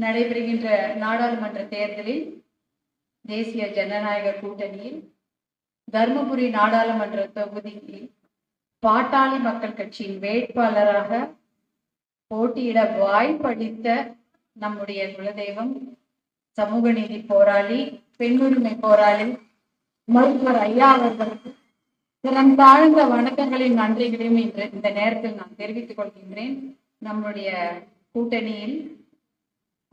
நடைபெறுகின்ற நாடாளுமன்ற தேர்தலில் தேசிய ஜனநாயக கூட்டணியில் தருமபுரி நாடாளுமன்ற தொகுதியில் பாட்டாளி மக்கள் கட்சியின் வேட்பாளராக போட்டியிட வாய்ப்பளித்த நம்முடைய குலதெய்வம் சமூக நீதி போராளி பெண்ணுரிமை போராளி மருத்துவர் ஐயா அவர்களுக்கு சிறந்தாழ்ந்த தாழ்ந்த நன்றிகளையும் இன்று இந்த நேரத்தில் நான் தெரிவித்துக் கொள்கின்றேன். நம்முடைய கூட்டணியில்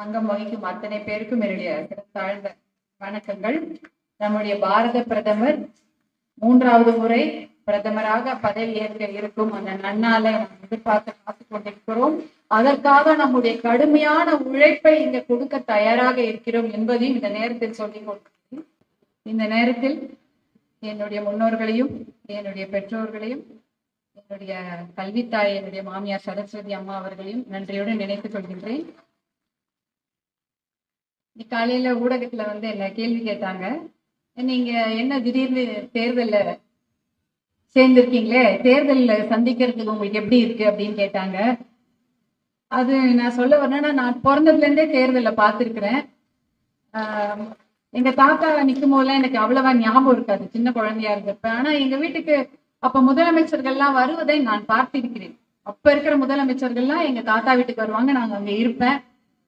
அங்கம் வகிக்கும் அத்தனை பேருக்கும் என்னுடைய தாழ்ந்த வணக்கங்கள். நம்முடைய பாரத பிரதமர் மூன்றாவது முறை பிரதமராக பதவி ஏற்க இருக்கும் அந்த நன்னால எதிர்பார்த்து காத்துக் கொண்டிருக்கிறோம். அதற்காக நம்முடைய கடுமையான உழைப்பை இங்க கொடுக்க தயாராக இருக்கிறோம் என்பதையும் இந்த நேரத்தில் சொல்லிக் கொள்கிறேன் இந்த நேரத்தில் என்னுடைய முன்னோர்களையும் என்னுடைய பெற்றோர்களையும் என்னுடைய கல்வித்தாய் என்னுடைய மாமியார் சரஸ்வதி அம்மா அவர்களையும் நன்றியோடு நினைத்துக் கொள்கின்றேன். காலையில ஊடகத்துல வந்து என்ன கேள்வி கேட்டாங்க. நீங்க என்ன திடீர்னு தேர்தல்ல சேர்ந்திருக்கீங்களே? தேர்தல்ல சந்திக்கிறதுக்கு உங்களுக்கு எப்படி இருக்கு அப்படின்னு கேட்டாங்க. அது நான் சொல்ல வரேன்னா நான் பிறந்ததுல இருந்தே தேர்தல்ல பார்த்திருக்கிறேன். ஆஹ் எங்க தாத்தா நிற்கும் போதெல்லாம் எனக்கு அவ்வளவா ஞாபகம் இருக்காது சின்ன குழந்தையா இருந்தப்ப. ஆனா எங்க வீட்டுக்கு அப்ப முதலமைச்சர்கள்லாம் வருவதை நான் பார்த்திருக்கிறேன். அப்ப இருக்கிற முதலமைச்சர்கள்லாம் எங்க தாத்தா வீட்டுக்கு வருவாங்க நாங்க அங்க இருப்பேன்.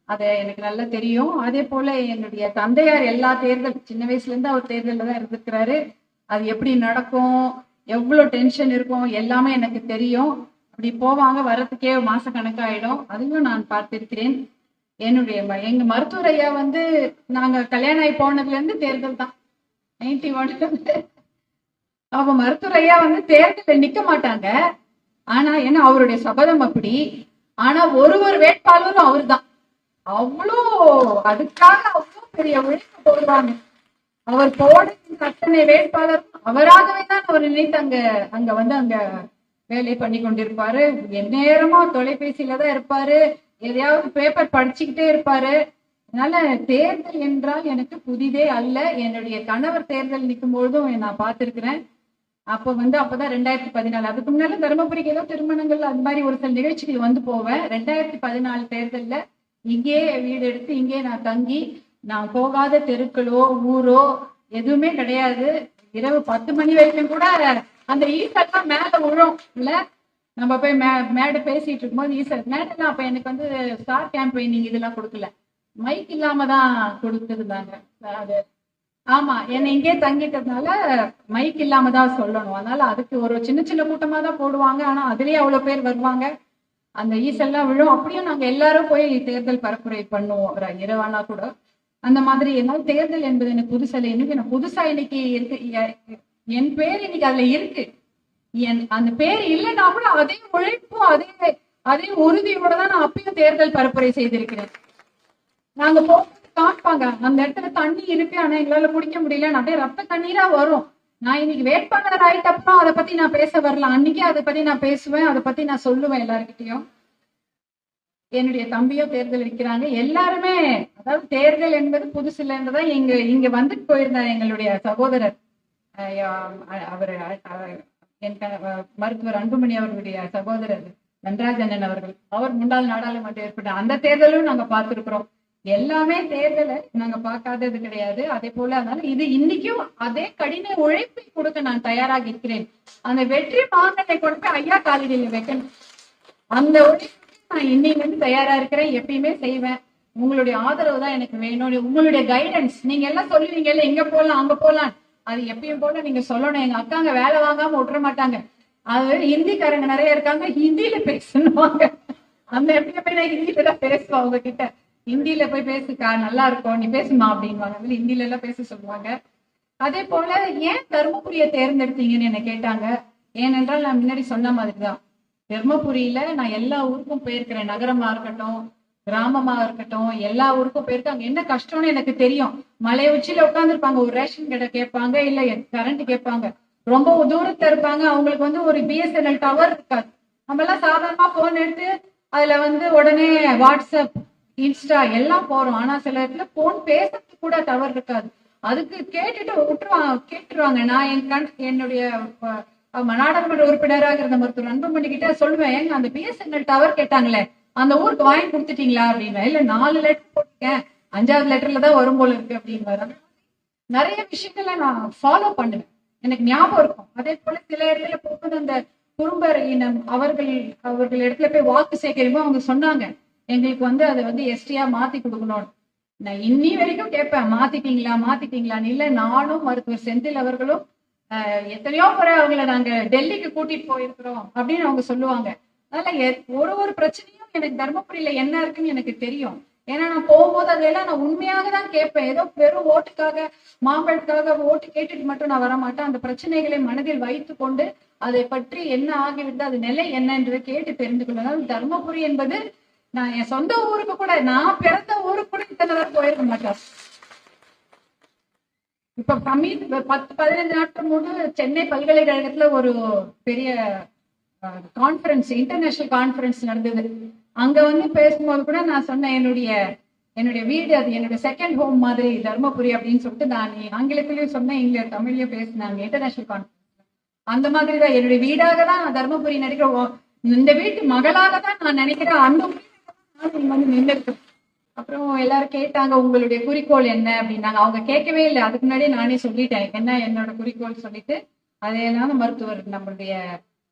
அது எனக்கு நல்லா தெரியும். அதே போல என்னுடைய தந்தையார் எல்லா தேர்தல் சின்ன வயசுல இருந்து அவர் தேர்தலில் தான் இருந்திருக்கிறாரு. அது எப்படி நடக்கும்? எவ்வளவு டென்ஷன் இருக்கும்? எல்லாமே எனக்கு தெரியும். அப்படி போவாங்க வர்றதுக்கே மாச கணக்காயிடும். அதையும் நான் பார்த்திருக்கிறேன். என்னுடைய எங்க மருத்துவர் ஐயா வந்து நாங்க கல்யாணம் ஆகி போனதுல இருந்து தேர்தல் தான். நைன்டி ஒன்ல அப்ப மருத்துவர் ஐயா வந்து தேர்தலில் நிக்க மாட்டாங்க. ஆனா ஏன்னா அவருடைய சபதம் அப்படி. ஆனா ஒரு ஒரு வேட்பாளரும் அவர்தான். அவ்வளோ அதுக்காக அவ்வளோ பெரிய உழைப்பு போடுவாங்க. அவர் போடுகின்ற அத்தனை வேட்பாளர் அவராகவே தான் அவர் நினைத்து அங்க அங்க வந்து அங்க வேலை பண்ணி கொண்டிருப்பாரு. எந்நேரமும் தொலைபேசியில தான் இருப்பாரு. எதையாவது பேப்பர் படிச்சுக்கிட்டே இருப்பாரு. அதனால தேர்தல் என்றால் எனக்கு புதிதே அல்ல. என்னுடைய கணவர் தேர்தல் நிற்கும் பொழுதும் நான் பார்த்திருக்கிறேன். அப்போ வந்து அப்பதான் ரெண்டாயிரத்தி பதினாலு. அதுக்கு முன்னால தருமபுரிக்கு ஏதோ திருமணங்கள் அந்த மாதிரி ஒரு சில நிகழ்ச்சிகள் வந்து போவேன். ரெண்டாயிரத்தி பதினாலு தேர்தல்ல இங்கேயே வீடு எடுத்து இங்கே நான் தங்கி நான் போகாத தெருக்களோ ஊரோ எதுவுமே கிடையாது. இரவு பத்து மணி வரைக்கும் கூட அந்த ஈசல்லாம் மேல விழும் இல்ல? நம்ம போய் மே மேடை பேசிட்டு இருக்கும்போது ஈசர் மேடெல்லாம் அப்ப எனக்கு வந்து ஸ்டார் கேம்பெயினிங் இதெல்லாம் கொடுக்கல. மைக் இல்லாம தான் கொடுத்துருந்தாங்க அது ஆமா என்னை இங்கே தங்கிட்டதுனால மைக் இல்லாம தான் சொல்லணும். அதனால அதுக்கு ஒரு சின்ன சின்ன கூட்டமா தான் போடுவாங்க. ஆனா அதுலயே அவ்வளவு பேர் வருவாங்க. அந்த ஈசெல்லாம் விழும். அப்படியும் நாங்க எல்லாரும் போய் தேர்தல் பரப்புரை பண்ணுவோம். இரவானா கூட. அந்த மாதிரி என்னால் தேர்தல் என்பது எனக்கு புதுசல்ல இன்னைக்கு நான் புதுசா இன்னைக்கு இருக்கு. என் பேர் இன்னைக்கு அதுல இருக்கு. என் அந்த பேர் இல்லைன்னா கூட அதே உழைப்பும் அதே அதே உறுதியோட தான் நான் அப்பயும் தேர்தல் பரப்புரை செய்திருக்கிறேன். நாங்க போகும்போது காப்பாங்க அந்த இடத்துல தண்ணி இருக்கு ஆனா எங்களால குடிக்க முடியல. அப்படியே ரத்த தண்ணீரா வரும். நான் இன்னைக்கு வேட்பாளர் ஆயிட்டப்பறம் அதை பத்தி நான் பேச வரல. அன்னைக்கே அதை பத்தி நான் பேசுவேன். அதை பத்தி நான் சொல்லுவேன் எல்லாருக்கிட்டையும் என்னுடைய தம்பியும் தேர்தல் இருக்கிறாங்க எல்லாருமே அதாவது தேர்தல் என்பது புதுசு இருந்துதான் இங்க இங்க வந்துட்டு போயிருந்தார் எங்களுடைய சகோதரர். அவர் என் க- மருத்துவர் அன்புமணி அவர்களுடைய சகோதரர் நன்ராஜண்ணன் அவர்கள். அவர் முன்னாள் நாடாளுமன்ற ஏற்பட்ட அந்த தேர்தலும் நாங்க பார்த்திருக்கிறோம். எல்லாமே தேர்தலை நாங்க பார்க்காதது கிடையாது. அதே போல அதனால இது இன்னைக்கும் அதே கடின உழைப்பை கொடுக்க நான் தயாராக இருக்கிறேன். அந்த வெற்றி மாங்கனை கொண்டு போய் ஐயா காலடியில் வைக்கணும். அந்த உழைப்பு நான் இன்னைக்கு வந்து தயாரா இருக்கிறேன். எப்பயுமே செய்வேன். உங்களுடைய ஆதரவு தான் எனக்கு வேணும். உங்களுடைய கைடன்ஸ் நீங்க எல்லாம் சொல்லுவீங்கல்ல எங்க போலாம் அங்க போலாம். அது எப்பயும் போல நீங்க சொல்லணும். எங்க அக்காங்க வேலை வாங்காம விட்டுற மாட்டாங்க. அது ஹிந்திக்காரங்க நிறைய இருக்காங்க. ஹிந்தியில பேசணுவாங்க. அந்த எப்படி போய் நான் ஹிந்தியில தான் பேசுவேன் அவங்க கிட்ட ஹிந்தியில போய் பேசுக்கா நல்லா இருக்கும் நீ பேசுமா அப்படின்வாங்க அதுல ஹிந்தில எல்லாம் பேச சொல்லுவாங்க. அதே போல ஏன் தருமபுரியை தேர்ந்தெடுத்தீங்கன்னு என்ன கேட்டாங்க. ஏனென்றால் நான் முன்னாடி சொன்ன மாதிரிதான். தர்மபுரியில நான் எல்லா ஊருக்கும் போயிருக்கிறேன். நகரமா இருக்கட்டும் கிராமமா இருக்கட்டும் எல்லா ஊருக்கும் போயிருக்காங்க அங்க என்ன கஷ்டம்னு எனக்கு தெரியும். மலை உச்சியில உட்காந்துருப்பாங்க ஒரு ரேஷன் கடை கேட்பாங்க இல்ல கரண்ட் கேட்பாங்க. ரொம்ப தூரத்துல இருப்பாங்க அவங்களுக்கு வந்து ஒரு பிஎஸ்என்எல் டவர் இருக்காது. நம்ம எல்லாம் சாதாரணமா போன் எடுத்து அதுல வந்து உடனே வாட்ஸ்அப் இன்ஸ்டா எல்லாம் போறோம். ஆனா சில இடத்துல போன் பேசுறதுக்கு கூட டவர் இருக்காது. அதுக்கு கேட்டுட்டு விட்டுருவாங்க கேட்டுருவாங்க. நான் என் கண் என்னுடைய நாடாளுமன்ற உறுப்பினராக இருந்த மருத்துவர் அன்புமணி கிட்ட சொல்லுவேன் அந்த பிஎஸ்என்எல் டவர் கேட்டாங்களே அந்த ஊருக்கு வாங்கி கொடுத்துட்டீங்களா? அப்படின்னு இல்ல நாலு லெட்டர் போட்டிருக்கேன். அஞ்சாவது லெட்டர்ல தான் வரும் போல இருக்கு. அப்படின்னு நிறைய விஷயங்களை நான் ஃபாலோ பண்ணுவேன். எனக்கு ஞாபகம் இருக்கும். அதே போல சில இடத்துல போகும்போது அந்த குறும்பர் இனம் அவர்கள் அவர்கள் இடத்துல போய் வாக்கு சேகரிப்போம். அவங்க சொன்னாங்க எங்களுக்கு வந்து அதை வந்து எஸ்டியா மாத்தி கொடுக்கணும். நான் இன்னி வரைக்கும் கேட்பேன் மாத்திட்டீங்களா மாத்திட்டீங்களான்னு. இல்ல நானும் மருத்துவர் செந்தில் அவர்களும் எத்தனையோ முறை அவங்கள நாங்க டெல்லிக்கு கூட்டிட்டு போயிருக்கிறோம் அப்படின்னு அவங்க சொல்லுவாங்க. அதனால ஒரு ஒரு பிரச்சனையும் எனக்கு தர்மபுரியில என்ன இருக்குன்னு எனக்கு தெரியும். ஏன்னா நான் போகும்போது அதெல்லாம் நான் உண்மையாக தான் கேட்பேன். ஏதோ வெறும் ஓட்டுக்காக மாம்பழத்துக்காக ஓட்டு கேட்டுட்டு மட்டும் நான் வர மாட்டேன் அந்த பிரச்சனைகளை மனதில் வைத்து கொண்டு அதை பற்றி என்ன ஆகிவிட்டு அது நிலை என்ன என்று கேட்டு தெரிந்து கொள்ளலாம் தர்மபுரி என்பது நான் என் சொந்த ஊருக்கு கூட நான் பிறந்த ஊருக்கு கூட இத்தனை தடவை போயிருக்க மாட்டேன். இப்ப கம்மி பத்து பதினஞ்சு நாட்கள் முன்னு சென்னை பல்கலைக்கழகத்துல ஒரு பெரிய கான்ஃபரன்ஸ் இன்டர்நேஷனல் கான்ஃபரன்ஸ் நடந்தது. அங்க வந்து பேசும்போது கூட நான் சொன்னேன் என்னுடைய என்னுடைய வீடு அது என்னுடைய செகண்ட் ஹோம் மாதிரி தர்மபுரி அப்படின்னு சொல்லிட்டு நான் ஆங்கிலத்திலயும் சொன்னேன் இங்க தமிழ்லயும் பேசினாங்க இன்டர்நேஷனல் கான்ஃபரன்ஸ் அந்த மாதிரி தான் என்னுடைய வீடாக தான் தர்மபுரி நினைக்கிறேன் ஓ, இந்த வீட்டு மகளாக தான் நான் நினைக்கிறேன் அந்த வந்து அப்புறம் எல்லாரும் கேட்டாங்க உங்களுடைய குறிக்கோள் என்ன? அப்படின்னாங்க. அவங்க கேட்கவே இல்லை. அதுக்கு முன்னாடியே நானே சொல்லிட்டேன் என்ன என்னோட குறிக்கோள் சொல்லிட்டு. அதையெல்லாம் மருத்துவர் நம்மளுடைய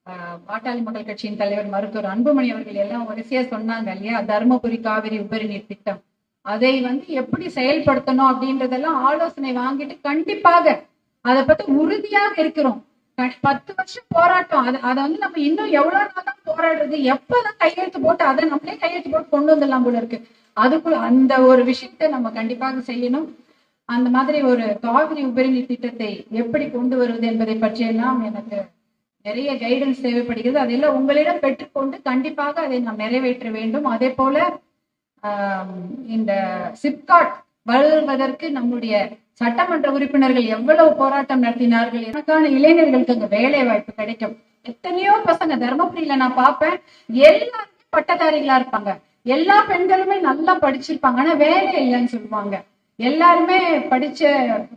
ஆஹ், பாட்டாளி மக்கள் கட்சியின் தலைவர் மருத்துவர் அன்புமணி அவர்கள் எல்லாம் வரிசையா சொன்னாங்க இல்லையா? தர்மபுரி காவிரி உபரி நீர் திட்டம். அதை வந்து எப்படி செயல்படுத்தணும் அப்படின்றதெல்லாம் ஆலோசனை வாங்கிட்டு கண்டிப்பாக அதை பத்தி உறுதியாக இருக்கிறோம். பத்து வருஷம் போராட்டம். அது அதை வந்து நம்ம இன்னும் எவ்வளவு நாள் தான் போராடுறது? எப்பதான் கையெழுத்து போட்டு அதை நம்மளே கையெழுத்து போட்டு கொண்டு வந்துடலாம் போல இருக்கு. அதுக்குள்ள அந்த ஒரு விஷயத்தை நம்ம கண்டிப்பாக செய்யணும். அந்த மாதிரி ஒரு காவிரி உபரிநீர் திட்டத்தை எப்படி கொண்டு வருவது என்பதை பற்றியெல்லாம் எனக்கு நிறைய கைடன்ஸ் தேவைப்படுகிறது. அதெல்லாம் உங்களிடம் பெற்றுக்கொண்டு கண்டிப்பாக அதை நாம் நிறைவேற்ற வேண்டும். அதே போல இந்த சிப்காட் வளர்வதற்கு நம்முடைய சட்டமன்ற உறுப்பினர்கள் எவ்வளவு போராட்டம் நடத்தினார்கள்? எனக்கான இளைஞர்களுக்கு அங்க வேலை வாய்ப்பு கிடைக்கும். எத்தனையோ பசங்க தர்மபுரியில நான் பார்ப்பேன். எல்லாருமே பட்டதாரிகளா இருப்பாங்க. எல்லா பெண்களுமே நல்லா படிச்சிருப்பாங்க. ஆனா வேலை இல்லைன்னு சொல்லுவாங்க. எல்லாருமே படிச்ச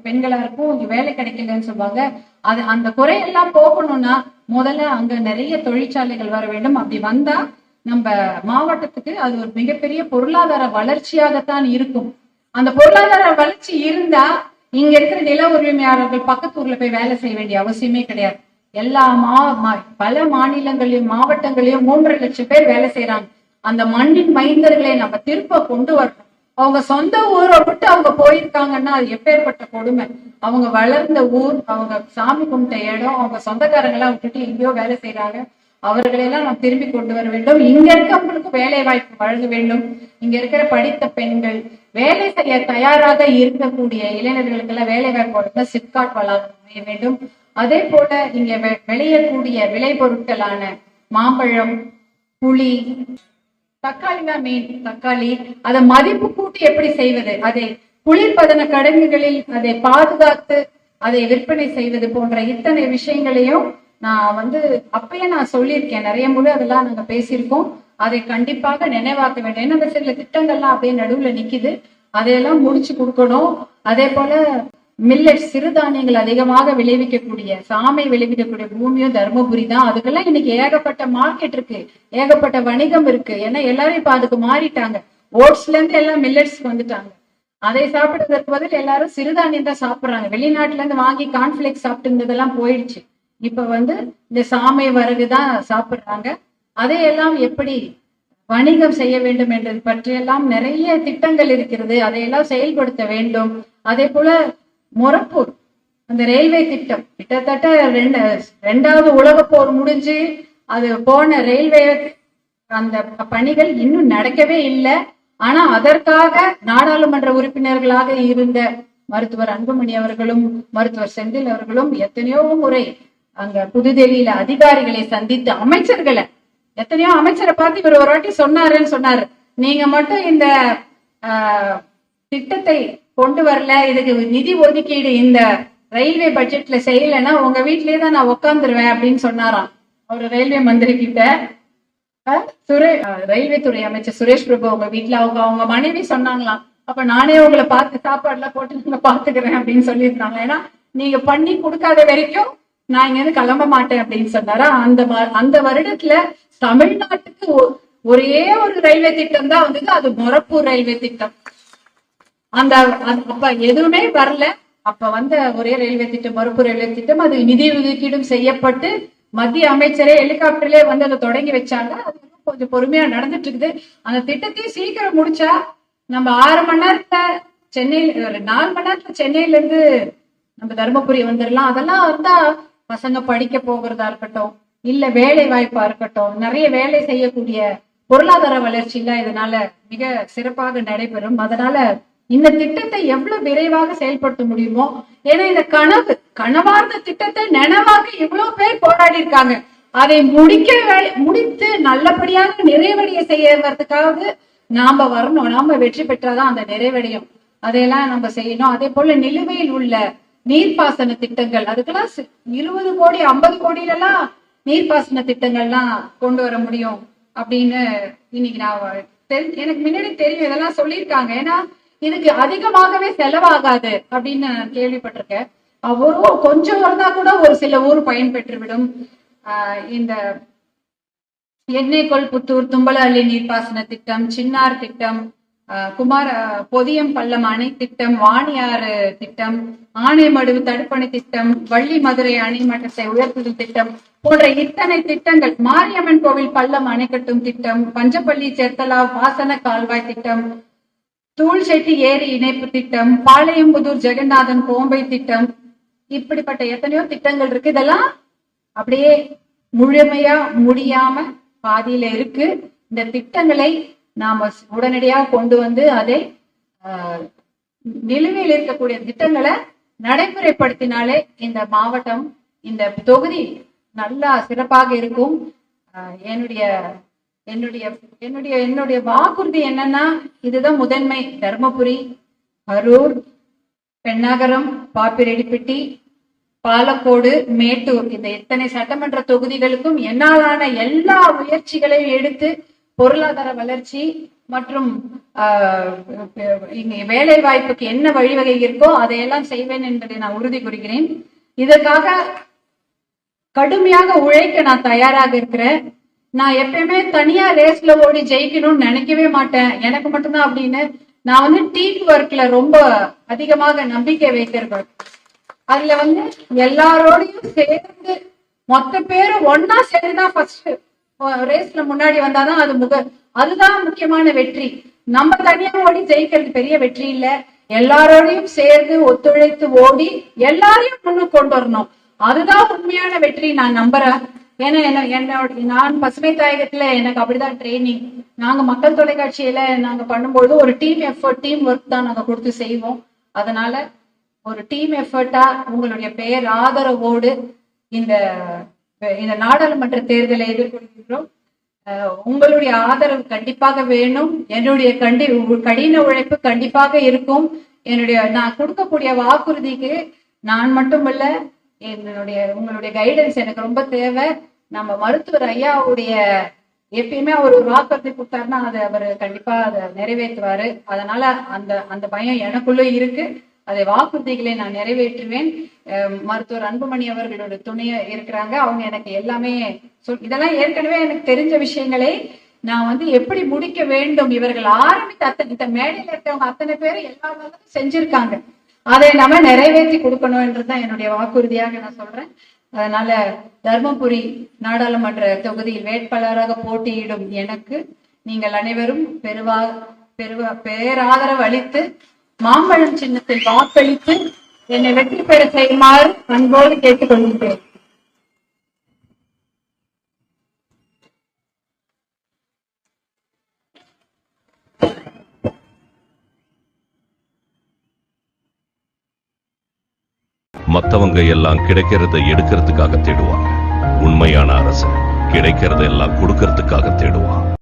பெண்களா இருக்கும். இங்க வேலை கிடைக்கலன்னு சொல்லுவாங்க. அது அந்த குறையெல்லாம் போகணும்னா முதல்ல அங்க நிறைய தொழிற்சாலைகள் வர வேண்டும். அப்படி வந்தா நம்ம மாவட்டத்துக்கு அது ஒரு மிகப்பெரிய பொருளாதார வளர்ச்சியாகத்தான் இருக்கும். அந்த பொருளாதார வளர்ச்சி இருந்தா இங்க இருக்கிற நில உரிமையாளர்கள் பக்கத்து ஊர்ல போய் வேலை செய்ய வேண்டிய அவசியமே கிடையாது. எல்லா மா மா- பல மாநிலங்களையும் மாவட்டங்களையும் மூன்றரை லட்சம் பேர் வேலை செய்யறாங்க அந்த மண்ணின் மைந்தர்களை நம்ம திருப்ப கொண்டு வரணும். அவங்க சொந்த ஊரை விட்டு அவங்க போயிருக்காங்கன்னா அது எப்பேற்பட்ட கொடுமை. அவங்க வளர்ந்த ஊர் அவங்க சாமி கும்பிட்ட இடம் அவங்க சொந்தக்காரங்களாம் விட்டுட்டு எங்கேயோ வேலை செய்யறாங்க அவர்களெல்லாம் நாம் திரும்பி கொண்டு வர வேண்டும். இங்க இருக்கவங்களுக்கு வேலை வாய்ப்பு வழங்க வேண்டும். இங்க இருக்கிற படித்த பெண்கள் வேலை செய்ய தயாராக இருக்கக்கூடிய இளைஞர்களுக்கு எல்லாம் வேலை வாய்ப்பு வழங்க சிப்காட் வளாகம் வேண்டும். அதே போல இங்க வெ- விளையக்கூடிய விளைபொருட்களான மாம்பழம் புளி தக்காளி தான் மெயின் தக்காளி. அதை மதிப்பு கூட்டி எப்படி செய்வது? அதை குளிர்பதன கடங்குகளில் அதை பாதுகாத்து அதை விற்பனை செய்வது போன்ற இத்தனை விஷயங்களையும் நான் வந்து அப்பயே நான் சொல்லியிருக்கேன். நிறைய முறை அதெல்லாம் நாங்க பேசியிருக்கோம். அதை கண்டிப்பாக நினைவாக்க வேண்டும். ஏன்னா இந்த சில திட்டங்கள்லாம் அப்படியே நடுவுல நிக்குது. அதையெல்லாம் முடிச்சு கொடுக்கணும். அதே போல மில்லட் சிறுதானியங்கள் அதிகமாக விளைவிக்கக்கூடிய சாமை விளைவிக்கக்கூடிய பூமியும் தர்மபுரி தான். அதுக்கெல்லாம் இன்னைக்கு ஏகப்பட்ட மார்க்கெட் இருக்கு. ஏகப்பட்ட வணிகம் இருக்கு. ஏன்னா எல்லாரும் இப்ப அதுக்கு மாறிட்டாங்க. ஓட்ஸ்ல இருந்து எல்லாம் மில்லட்ஸ்க்கு வந்துட்டாங்க. அதை சாப்பிடுறதுக்கு பதில் எல்லாரும் சிறுதானியம் தான் சாப்பிடுறாங்க. வெளிநாட்டுல இருந்து வாங்கி கார்ன்ஃபிளேக்ஸ் சாப்பிட்டு இருந்ததெல்லாம் போயிடுச்சு. இப்ப வந்து இந்த சாமை வரகுதான் சாப்பிடுறாங்க. அதையெல்லாம் எப்படி வணிகம் செய்ய வேண்டும் என்பது பற்றியெல்லாம் நிறைய திட்டங்கள் இருக்கிறது. அதையெல்லாம் செயல்படுத்த வேண்டும். அதே போல மொரப்பூர் அந்த ரயில்வே திட்டம். கிட்டத்தட்ட ரெண்டு ரெண்டாவது உலக போர் முடிஞ்சு அது போன ரயில்வே அந்த பணிகள் இன்னும் நடக்கவே இல்லை. ஆனா அதற்காக நாடாளுமன்ற உறுப்பினர்களாக இருந்த மருத்துவர் அன்புமணி அவர்களும் மருத்துவர் செந்தில் அவர்களும் எத்தனையோ முறை அங்க புதுடெல்லியில அதிகாரிகளை சந்தித்து அமைச்சர்களை எத்தனையோ அமைச்சரை பார்த்து இவர் ஒரு வாட்டி சொன்னாருன்னு சொன்னாரு. நீங்க மட்டும் இந்த ஆஹ், திட்டத்தை கொண்டு வரல இதுக்கு நிதி ஒதுக்கீடு இந்த ரயில்வே பட்ஜெட்ல செய்யலைன்னா உங்க வீட்லயே தான் நான் உட்காந்துருவேன் அப்படின்னு சொன்னாராம். அவரு ரயில்வே மந்திரி கிட்ட சுரே ரயில்வே துறை அமைச்சர் சுரேஷ் பிரபு அவங்க வீட்டுல அவங்க அவங்க மனைவி சொன்னாங்களாம். அப்ப நானே உங்களை பார்த்து சாப்பாடு எல்லாம் போட்டு நீங்க பாத்துக்கிறேன் அப்படின்னு சொல்லியிருந்தாங்க. ஏன்னா நீங்க பண்ணி கொடுக்காத வரைக்கும் நான் இங்க இருந்து கிளம்ப மாட்டேன் அப்படின்னு சொன்னாரா? அந்த அந்த வருடத்துல தமிழ்நாட்டுக்கு ஒரே ஒரு ரயில்வே திட்டம் தான் வந்தது. அது மொரப்பூர் ரயில்வே திட்டம். அந்த அப்ப எதுவுமே வரல. அப்ப வந்த ஒரே ரயில்வே திட்டம் மொரப்பூர் ரயில்வே திட்டம். அது நிதி ஒதுக்கீடும் செய்யப்பட்டு மத்திய அமைச்சரே ஹெலிகாப்டர்லயே வந்து அதை தொடங்கி வச்சாங்க. அது கொஞ்சம் பொறுமையா நடந்துட்டு இருக்குது அந்த திட்டத்தையும் சீக்கிரம் முடிச்சா நம்ம ஆறு மணி நேரத்துல சென்னையில ஒரு நாலு மணி நேரத்துல சென்னையில இருந்து நம்ம தருமபுரி வந்துடலாம் அதெல்லாம் வந்தா பசங்க படிக்க போகிறதா இருக்கட்டும் இல்ல வேலை வாய்ப்பா இருக்கட்டும் நிறைய வேலை செய்யக்கூடிய பொருளாதார வளர்ச்சியில இதனால மிக சிறப்பாக நடைபெறும். அதனால இந்த திட்டத்தை எவ்வளவு விரைவாக செயல்படுத்த முடியுமோ ஏன்னா இந்த கனவு கனவார்ந்த திட்டத்தை நினைவாக இவ்வளவு பேர் போராடி இருக்காங்க. அதை முடிக்க முடித்து நல்லபடியாக நிறைவடைய செய்யறதுக்காக நாம வரணும். நாம வெற்றி பெற்றாதான் அந்த நிறைவடையும். அதையெல்லாம் நம்ம செய்யணும். அதே போல நிலுவையில் உள்ள நீர்ப்பாசன திட்டங்கள். அதுக்கெல்லாம் இருபது கோடி ஐம்பது கோடியில எல்லாம் நீர்ப்பாசன திட்டங்கள்லாம் கொண்டு வர முடியும் அப்படின்னு இன்னைக்கு நான் தெரி- எனக்கு முன்னாடி தெரியும் இதெல்லாம் சொல்லியிருக்காங்க. ஏன்னா இதுக்கு அதிகமாகவே செலவாகாது அப்படின்னு நான் கேள்விப்பட்டிருக்கேன். ஒரு கொஞ்சம் இருந்தா கூட ஒரு சில ஊர் பயன்பெற்றுவிடும். ஆஹ் இந்த எண்ணெய்கொள் புத்தூர் தும்பலஹள்ளி நீர்ப்பாசன திட்டம் சின்னார் திட்டம் குமார பொதியம் பள்ளம் அணை திட்டம் வாணியாறு திட்டம் ஆனைமடு தடுப்பணை திட்டம் வள்ளி மதுரை அணை உயர்த்துதல் திட்டம் போன்ற இத்தனை திட்டங்கள் மாரியம்மன் கோவில் பள்ளம் அணைக்கட்டும் திட்டம் பஞ்சப்பள்ளி செத்தலா பாசன கால்வாய் திட்டம் தூள் செட்டி ஏரி இணைப்பு திட்டம் பாளையம்புதூர் ஜெகநாதன் கோம்பை திட்டம் இப்படிப்பட்ட எத்தனையோ திட்டங்கள் இருக்கு. இதெல்லாம் அப்படியே முழுமையா முடியாம பாதியில இருக்கு. இந்த திட்டங்களை நாம உடனடியாக கொண்டு வந்து அதை ஆஹ், நிலுவையில் இருக்கக்கூடிய திட்டங்களை நடைமுறைப்படுத்தினாலே இந்த மாவட்டம் இந்த தொகுதி நல்லா சிறப்பாக இருக்கும். ஆஹ், என்னுடைய என்னுடைய என்னுடைய என்னுடைய வாக்குறுதி என்னன்னா இதுதான் முதன்மை. தர்மபுரி அரூர் பெண்ணாகரம் பாப்பிரெடிப்பட்டி பாலக்கோடு மேட்டூர். இந்த இத்தனை சட்டமன்ற தொகுதிகளுக்கும் என்னாலான எல்லா முயற்சிகளையும் எடுத்து பொருளாதார வளர்ச்சி மற்றும் ஆஹ், வேலை வாய்ப்புக்கு என்ன வழிவகை இருக்கோ அதையெல்லாம் செய்வேன் என்பதை நான் உறுதி கூறுகிறேன் இதற்காக கடுமையாக உழைக்க நான் தயாராக இருக்கிறேன். நான் எப்பயுமே தனியா ரேஸ்ல ஓடி ஜெயிக்கணும்னு நினைக்கவே மாட்டேன். எனக்கு மட்டும்தான் அப்படின்னு நான் வந்து டீம் ஒர்க்ல ரொம்ப அதிகமாக நம்பிக்கை வைத்திருக்கேன். அதுல வந்து எல்லாரோடையும் சேர்ந்து மொத்த பேரும் ஒன்னா சேர்ந்துதான் ஃபர்ஸ்ட் ரேஸ்ல முன்னாடி வந்தாதான் அது முக அதுதான் முக்கியமான வெற்றி. நம்ம தனியா ஓடி ஜெயிக்கிறது பெரிய வெற்றி இல்ல. எல்லாரோடையும் சேர்ந்து ஒத்துழைத்து ஓடி எல்லாரையும் முன்னு கொண்டு வரணும். அதுதான் உண்மையான வெற்றி நான் நம்புறேன். ஏன்னா என்ன என்னோட நான் பசுமை தாயகத்துல எனக்கு அப்படிதான் ட்ரைனிங் நாங்க மக்கள் தொலைக்காட்சியில நாங்க பண்ணும்போது ஒரு டீம் எஃபர்ட் டீம் ஒர்க் தான் நாங்க கொடுத்து செய்வோம். அதனால ஒரு டீம் எஃபர்ட்டா உங்களுடைய பெயர் ஆதரவோடு இந்த இந்த நாடாளுமன்ற தேர்தலை எதிர்கொள்கின்றோம். உங்களுடைய ஆதரவு கண்டிப்பாக வேணும். என்னுடைய கண்டி கடின உழைப்பு கண்டிப்பாக இருக்கும். என்னுடைய நான் கொடுக்கக்கூடிய வாக்குறுதிக்கு நான் மட்டுமல்ல என்னுடைய உங்களுடைய கைடன்ஸ் எனக்கு ரொம்ப தேவை. நம்ம மருத்துவர் ஐயாவுடைய எப்பயுமே அவர் ஒரு வாக்குறுதி கொடுத்தாருன்னா அதை அவர் கண்டிப்பா அதை நிறைவேற்றுவாரு. அதனால அந்த அந்த பயம் எனக்குள்ள இருக்கு. அதை வாக்குறுதிகளை நான் நிறைவேற்றுவேன். மருத்துவர் அன்புமணி அவர்களோட துணைய இருக்கிறாங்க. அவங்க எனக்கு எல்லாமே சொல் இதெல்லாம் ஏற்கனவே எனக்கு தெரிஞ்ச விஷயங்களை நான் வந்து எப்படி முடிக்க வேண்டும்? இவர்கள் ஆரம்பித்த அத்தனை இந்த மேடையில் இருக்கவங்க அத்தனை பேரும் எல்லா செஞ்சிருக்காங்க. அதை நாம நிறைவேற்றி கொடுக்கணும் என்றுதான் என்னுடைய வாக்குறுதியாக நான் சொல்றேன். அதனால தர்மபுரி நாடாளுமன்ற தொகுதியில் வேட்பாளராக போட்டியிடும் எனக்கு நீங்கள் அனைவரும் பெருவா பெருவா பேராதரவு அளித்து மாம்பழம் சின்னத்தில் வாக்களித்து என்னை வெற்றி பெற செய்யுமாறு அன்போடு கேட்டுக்கொள்கிறேன் மத்தவங்க எல்லாம் கிடைக்கிறத எடுக்கிறதுக்காக தேடுவாங்க. உண்மையான அரசு கிடைக்கிறத எல்லாம் கொடுக்கறதுக்காக தேடுவான்.